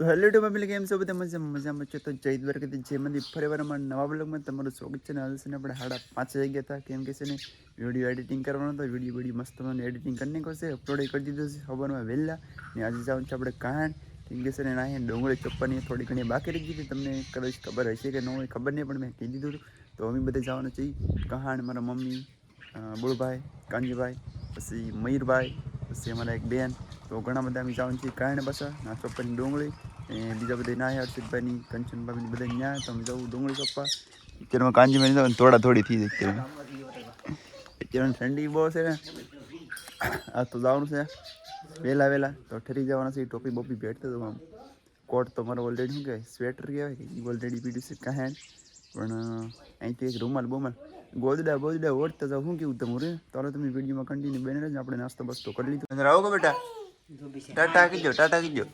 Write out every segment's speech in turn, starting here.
તો hello two mummy કેમ છો? બધા મજા મજામાં છો? તો જય દ્વારકા કે જે મંદિર ફરીવાર અમારા નવા બ્લોગમાં તમારું સ્વાગત છે. ને હાલ છે ને આપણે સાડા પાંચ વાગી ગયા હતા. કેમ કે છે ને, વીડિયો એડિટિંગ કરવાનો હતો. વીડિયો વીડિયો મસ્ત મને એડિટિંગ કરીને કરશે અપલોડ કરી દીધો છે સવારમાં વહેલા. ને આજે જવાનું છે આપણે કાન. કેમ કે છે ને ના ડુંગળી ચોપ્પાની થોડી ઘણી બાકી રહી ગઈ તમને કદાચ ખબર હશે કે ન હોય, ખબર નહીં, પણ મેં કહી દીધું હતું. તો અમે બધા જવાનું છે કહાણ મારા મમ્મી બુળભાઈ કાંજીભાઈ પછી મયુરભાઈ, પછી અમારા એક બેન તો ઘણા બધા અમે જવાનું છીએ કાંઈ બસા ના ડુંગળી બીજા બધા ના હર્ષિતભાઈની કંચનભાઈની બધા ન્યા, તો અમે જવું ડુંગળી ચોપ્પા અત્યારમાં કાંજીભાઈ તો થોડા થોડી થઈ જાય અત્યારે. ઠંડી બહુ છે. ને આ તો જવાનું છે. વહેલા વહેલા તો ઠરી જવાના છે, ટોપી બોપી ભેટતો તો આમ કોટ તો મારો ઓલરેડી શું કહેવાય, સ્વેટર કહેવાય એ ઓલરેડી પીડ્યું છે કાંઈ પણ અહીંથી એક રૂમાલ બોમાલ. ગોદડા બોદડા ઓળતા જાવ શું કેવું તમારે? તારો તમે વિડીયોમાં કન્ટિન્યુ બને રહેજો આપણે નાસ્તો બસ્તો કરી લીધો. કો બેટા. ટાટા કીજો ટાટા કીજો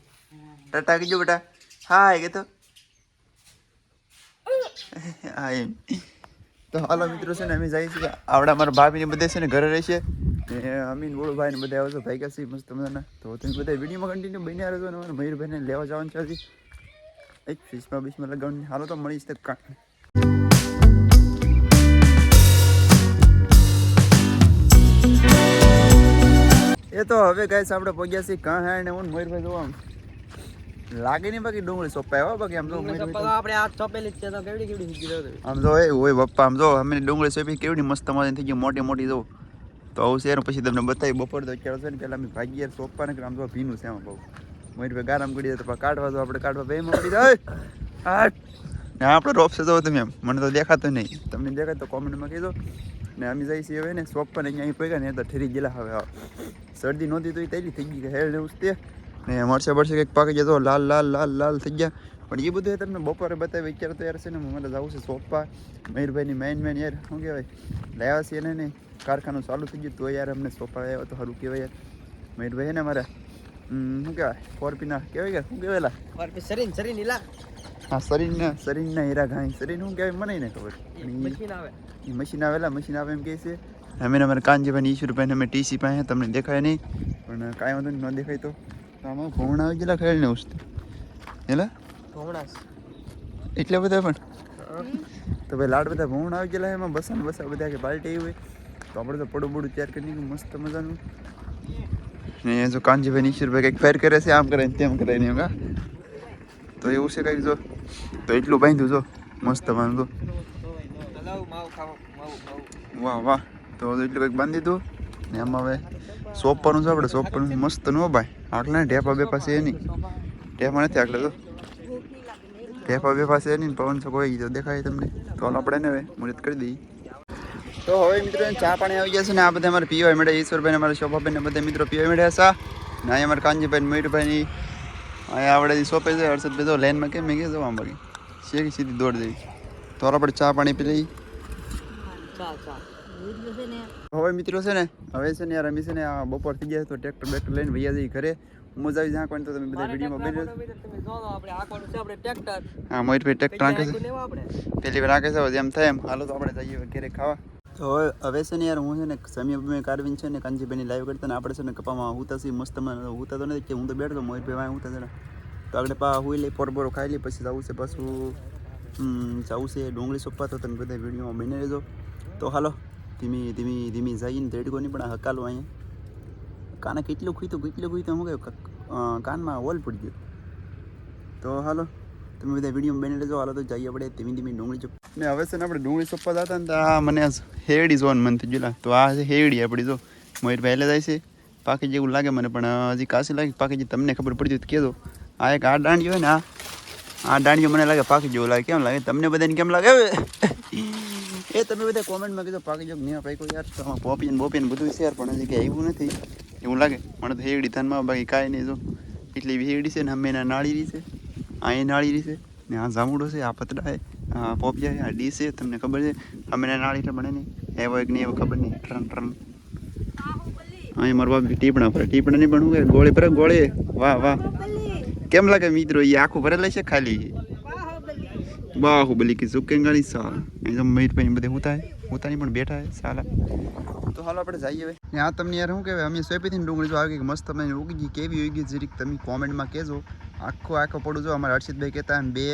ટાટા કીજો બેટા હાય કે તો હા એમ તો હાલો મિત્રો છે ને અમે જઈએ છીએ આવડા મારા ભાભીને બધે છે ને ઘરે રહેશે ને અમીન બોળો ભાઈને બધા આવશે ભાઈ કાશી મસ્ત મજાના તો તમે બધા વિડીયોમાં કન્ટિન્યુ બન્યા રહેજો ને અમારા મયુરભાઈને લેવા જવાનું છે એક ફીસમાં બીસમાં લગાવવાની હાલો તો મળીશ તો કા એ તો હવે ગાઈસ આપણે પગ્યા છીએ કાં હે ને હું મયુરભાઈ જોવા. આમ. લાગે નહીં બાકી ડુંગળી સોપાય હો બાકી આમ તો આપણે આ સોપેલી છે તો કેવડી કેવડી સીધી આમ જો એ હોય પપ્પા આમ જો અમે ડુંગળી સોપી કેવડી મસ્ત મજા થઈ ગઈ મોટી મોટી જો. તો આવું છે ને પછી તમને બતાવી બપોર તો છે ને પેલા અમે ભાગીએ સોપા ને આમ જો ભીનું છે આમાં બહુ. મયુરભાઈ ગારામ દે તો કાઢવા તો આપણે કાઢવા બે પડી જાય. ને આપણે રોપ છે તો તમે એમ. મને તો દેખાતું નહીં. તમને દેખાય તો કોમેન્ટમાં કહેજો. ને અમે જઈએ છીએ હવે ને સોપ પણ અહીંયા અહીં પગ્યા ને એ તો ઠરી ગયેલા હવે. શરદી નહોતી તો એ તૈલી થઈ ગઈ કે હેલ ને તે. ને મળશે પડશે કંઈક પાકી જતો લાલ લાલ લાલ લાલ થઈ ગયા. પણ એ બધું તમને બપોરે બતાવી અત્યારે તો યાર છે ને મને જવું છે સોપા. મયુરભાઈની મેન મેન યાર શું કહેવાય? લાવ્યા છે એને નહીં કારખાનું ચાલુ થઈ ગયું તો યાર અમને સોપા આવ્યો તો સારું કહેવાય યાર. મયુરભાઈ ને મારા શું કહેવાય? ફોરપીના કહેવાય કે શું કહેવાય સરીન પછી શરીર શરીર નીલા હા શરીરના શરીરના હીરા ઘાઈ શરીર શું કહેવાય? મને નહીં ખબર. મશીન આવે. મશીન આવેલા મશીન આવે એમ કહે છે. ને અમારે કાનજીભાઈ ઈશ્વરભાઈ અમે ટીસી પાસે તમને દેખાય નહીં. પણ કાંઈ વાંધો નહીં ન દેખાય તો. આમાં ભમણા આવી ગયેલા ખેલ ને વસ્તુ હેલા? ભમણાસ એટલા બધા પણ? તો ભાઈ લાડ બધા ભમણા આવી ગયેલા એમાં બસા ને બસા બધા કે બાલ્ટી આવી હોય. તો આપણે તો પડું બડું તૈયાર કરી નાખ્યું મસ્ત મજાનું. ને જો કાનજીભાઈ ઈશ્વરભાઈ કંઈક ફેર કરે છે આમ કરે ને તેમ કરે ને એમ કા તો એવું છે કંઈક જો. તો એટલું બાંધ્યું જો મસ્ત બાંધું હલાવ માવ ખાવ માવ માવ. વાહ વાહ. તો એટલું કંઈક બાંધી દીધું. ને એમાં હવે સોંપવાનું છે આપણે, સોંપવાનું. મસ્ત નો ભાઈ. આટલે ઢેપા બે પાસે નહીં. ઢેપા નથી આટલે તો. ઢેપા બે પાસે નહીં પવન છો કોઈ તો દેખાય તમને. તો આપણે ને હવે મુહૂર્ત કરી દઈએ. તો હવે મિત્રો ચા પાણી આવી ગયા છે ને આ બધા અમારે પીવા મળે ઈશ્વરભાઈ અમારા શોભાભાઈ ને બધા મિત્રો પીવા મળ્યા છે. ને અહીંયા અમારા કાનજીભાઈ મયુરભાઈની અહીંયા આપણે સોંપે છે. હર્ષદભાઈ તો લાઈનમાં કેમ મેં કીધું જવા બાકી શેખી સીધી દોડ દેવી તો આપણે ચા પાણી પી લઈ ચા ચા. હવે મિત્રો છે ને હવે છે ને યાર અમે છે ને આ બપોર થઈ ગયા તો ટ્રેક્ટર બેક્ટર લઈને ભૈયા જઈ ઘરે. મજા આવી ઝાંકવાની તો તમે બધા વિડીયોમાં બની તમે જો આપણે આખવાનું છે આપણે ટ્રેક્ટર. હા મોહિતભાઈ ટ્રેક્ટર આંકે છે. આપણે. પેલી વાર આંકે છે જેમ થાય એમ. હાલો તો આપણે જઈએ ઘરે ખાવા. તો હવે હવે છે ને યાર હું છે ને સમીર કારવીન છે ને કાનજીભાઈની લાઈવ કરતા ને આપણે છે ને કપામાં હુતા છીએ મસ્ત હુતા તો નથી કે હું તો બેઠો મોહિતભાઈ ભાઈ હુતા છે તો આપણે પા હુઈ લઈ પોરબોરો ખાઈ લઈ પછી જવું છે પાછું જવું છે ડુંગળી સોપવા તો તમે બધા વિડીયોમાં બની રહેજો. તો હાલો. ધીમી ધીમી ધીમી જઈને તેડકો નહીં, પણ હકાલો અહીંયા. કાને કેટલું ખૂતું કેટલું ખૂતું કહ્યું કાનમાં હોલ પડી ગયો. તો હાલો, તમે બધા વીડિયો બની લેજો હાલો, તો જઈએ આપણે ધીમી ધીમી ડુંગળી ચોપ ને હવે છે ને આપણે ડુંગળી ચોપવા જતા ને તો આ મને હેડી જોવાનું મન થઈ ગયું તો આ છે હેડી આપણી, જો. મયુર પહેલે જાય છે. પાકી જેવું લાગે મને, પણ હજી કાશી લાગે. પાકી જે તમને ખબર પડી તો કહેજો. આ એક આ દાંડીઓ હોય ને, આ આ દાંડીઓ મને લાગે પાકી જેવું લાગે. કેમ લાગે? તમને બધાને કેમ લાગે એ તમે બધા કોમેન્ટમાં કીધું પાકી જોગ નહીં પાક્યો યાર. તો આમાં પોપી ને બધું છે યાર, પણ હજી કંઈ આવ્યું નથી. એવું લાગે. મને તો હેડી ધનમાં બાકી કાંઈ નહીં, જો. એટલી એવી છે ને, અમે એના નાળી રહી છે. આ એ નાળી રહી છે. ને આ જામુડો છે, આ પતડા છે, આ પોપિયા આ ડી છે, તમને ખબર છે? અમે એના નાળી એટલે બને નહીં. એવો એક નહીં એવો ખબર નહીં. ટ્રન ટ્રન. અહીં મારા બાપ ટીપણા પર. ટીપણા નહીં પણ હું ગોળી પર, ગોળી. વાહ વાહ. કેમ લાગે મિત્રો? એ આખું ભરેલા છે ખાલી? બાહુબલી की झुकेगा नहीं साला एकदम મયુર ભાઈ બધે હોતા હે હોતા નહીં પણ બેઠા હે સાલા તો હાલો આપણે જઈએ હવે ત્યાં તમને યાર શું કહેવાય અમે સોંપી હતી ને ડુંગળી જો આવી ગઈ મસ્ત તમને ઉગી ગઈ કેવી ઉગી જરીક તમે કોમેન્ટમાં કહેજો આખું આખું પડું જો અમારા હર્ષિતભાઈ કહેતા એમ બે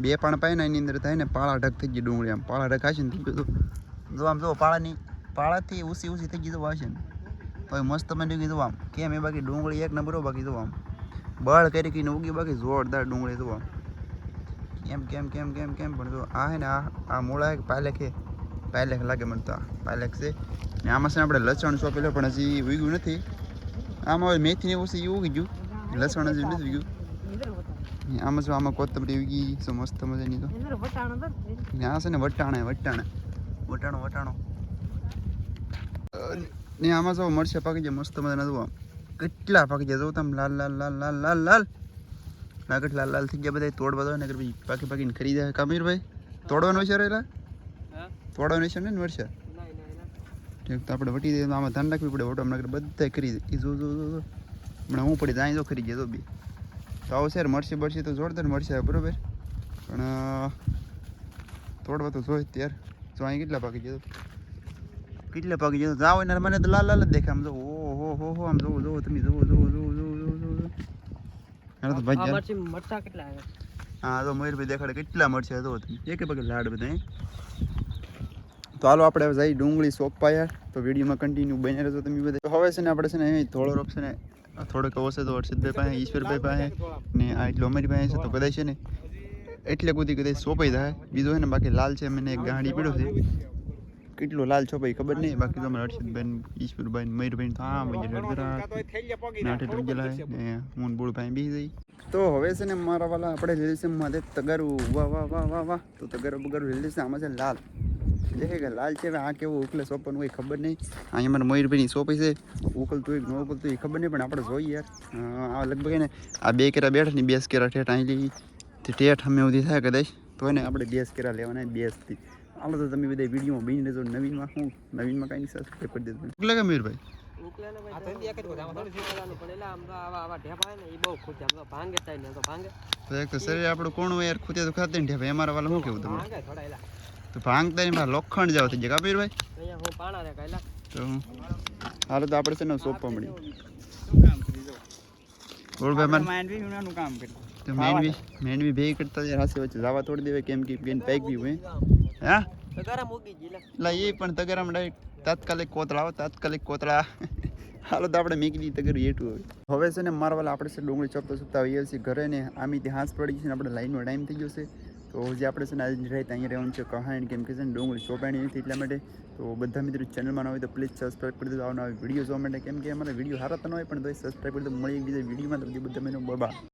બે પાણ પાય ને એની અંદર થાય ને પાળા ઢગ થઈ ગઈ ડુંગળી આમ પાળા ઢગ હશે ને થઈ ગયું તો જો આમ જો પાળાની પાળાથી ઊસી ઊસી થઈ ગઈ તો હશે ને તો એ મસ્ત મને કીધું આમ કેમ એ બાકી ડુંગળી એક નંબર હો બાકી જો આમ બળ કરી કીને ઉગી બાકી જોરદાર ડુંગળી જો આમ કેમ કેમ કેમ કેમ કેમ? પણ જો આ હે ને આ આ મૂળા એક પાયલેખ હે. પાયલેખ લાગે મને તો પાલેક છે. ને આમાં છે આપણે લસણ સોંપેલો, પણ હજી ઉગ્યું નથી. આમાં હવે મેથીને ઓછી ઉગી ગયું લસણ હજી નથી ઉગ્યું. આમાં શું આમાં કોથમરી ઉગી, શું મસ્ત મજાની તો. આ છે ને વટાણા વટાણા. વટાણો વટાણો. ને આમાં જો મરશે પાકી જાય મસ્ત મજાના જુઓ. આમ. કેટલા પાકી જાય જો તમે લાલ લાલ લાલ લાલ લાલ લાલ. નાગટ લાલ લાલ થઈ ગયા બધા તોડવા દો ને કે ભાઈ પાકી પાકીને ખરી જાય. કામીરભાઈ તોડવાનો છે રેલા તોડવાનો છે ને વર્ષે? તો આપણે વટી દઈએ તો આમાં ધ્યાન રાખવી પડે ઓટો નગર બધા કરી દે જો જો જો હમણાં હું પડી જાય જો ખરી જાય તો બી. તો આવો છે મળશે બળશે તો જોરદાર મળશે બરોબર? પણ તોડવા તો જોઈએ ત્યાર જો અહીં કેટલા પાકી જતો કેટલા પાકી જતો જાવ ને મને તો લાલ લાલ જ દેખાય. આમ જો ઓ હો હો હો આમ જોવો જોવો તમે જોવો જોવો જોવો. હાલો તો ભાઈ મરચી મરચા કેટલા આવે? હા તો મયુરભાઈ દેખાડે કેટલા મળશે તો એક પગે લાડ બધા તો હાલો આપણે જઈ ડુંગળી સોંપાયા. તો વિડીયોમાં કન્ટિન્યુ બની રહેજો તમે બધા. તો હવે છે ને આપણે છે ને અહીં થોડો રોપ છે ને થોડોક ઓછે તો હર્ષિતભાઈ પાસે ઈશ્વરભાઈ પાસે ને આ એટલો અમારી પાસે છે. તો કદાચ છે ને એટલે કુદી કદાચ સોંપાઈ થાય બીજો છે ને બાકી લાલ છે મને એક ગાડી પીડ્યો છે. કેટલો લાલ છોપાઈ ખબર નહીં. બાકી તમે હર્ષદબેન ને ઈશ્વરભાઈ ને મયુરભાઈ ને તો આમ જ નાટે ટૂંક ગયેલા ને હું પાસે બેસી જઈ તો હવે છે ને મારા વાલા આપણે લીધી છે માથે તગારું વાહ વાહ વાહ વાહ વાહ. તો તગારું બગારું લીધી છે આમાં છે લાલ. દેખે કે લાલ છે આ કેવું ઉકલે સોપન હોય ખબર નહીં. અહીંયા મારા મયુરભાઈની સોપી છે. ઉકલતું હોય ન ઉકલતું હોય ખબર નહીં, પણ આપણે જોઈએ યાર. આ લગભગ એને આ બે કેરા બેઠા ને બેસ કેરા ઠેઠ અહીં લઈ ઠેઠ અમે સુધી થાય કદાચ. તો એને આપણે બેસ કેરા લેવાના બેસથી હાલો તો તમે બધા વિડીયોમાં બની રહેજો નવીનમાં શું? નવીનમાં કાંઈ નહીં સબસ્ક્રાઈબ કરી દેજો. એટલે કે મયુરભાઈ ઉકલાને ભાઈ આ ધંધી એક જ બધા આમાં થોડી શીખવાનું પણ એટલે આમ તો આવા આવા ઢેપા હોય ને એ બહુ ખુશ આમ તો ભાંગે થાય ને તો ભાંગે. તો એક તો શરીર આપણું કોણ હોય યાર ખૂતે તો ખાતે ને ભાઈ અમારા વાલા શું કેવું તમને? ભાંગે થોડા એલા. તો ભાંગતા એમાં લોખંડ જાવ થઈ જાય. કાપીર ભાઈ અહીંયા હું પાણા રે કાયલા. તો હાલો તો આપણે છે ને સોંપવા મળ્યું કામ મેનવી મેનવી ભેગી કરતા યાર હાસે વચ્ચે જવા તોડી દેવાય કેમ કે કેમ પેક બી હોય. હા? તગારા મૂકી જી લે એ પણ તગારા ડાયરેક્ટ તાત્કાલિક કોતળા આવે તાત્કાલિક કોતળા હાલો તો આપણે મેકી દીધી તગર એટું હવે. હવે છે ને મારવાલ આપણે છે ડુંગળી ચોપતા ચોપતા આવીએ છીએ ઘરે ને આમી ત્યાં હાંસ પડી ગઈ છે ને આપણે લાઈનનો ટાઈમ થઈ ગયો છે. તો જે આપણે છે ને આજે રહી અહીંયા રહેવાનું છે કહાણી કેમ કે છે ને ડુંગળી ચોપાણી નથી એટલા માટે. તો બધા મિત્રો ચેનલમાં ન હોય તો પ્લીઝ સબસ્ક્રાઈબ કરી દેજો આવના વીડિયો જોવા માટે. કેમ કે અમારા વીડિયો તો ન હોય પણ તો સબસ્ક્રાઈબ કરી દો મળી બીજા વિડીયોમાં તો બધા મેનો બબા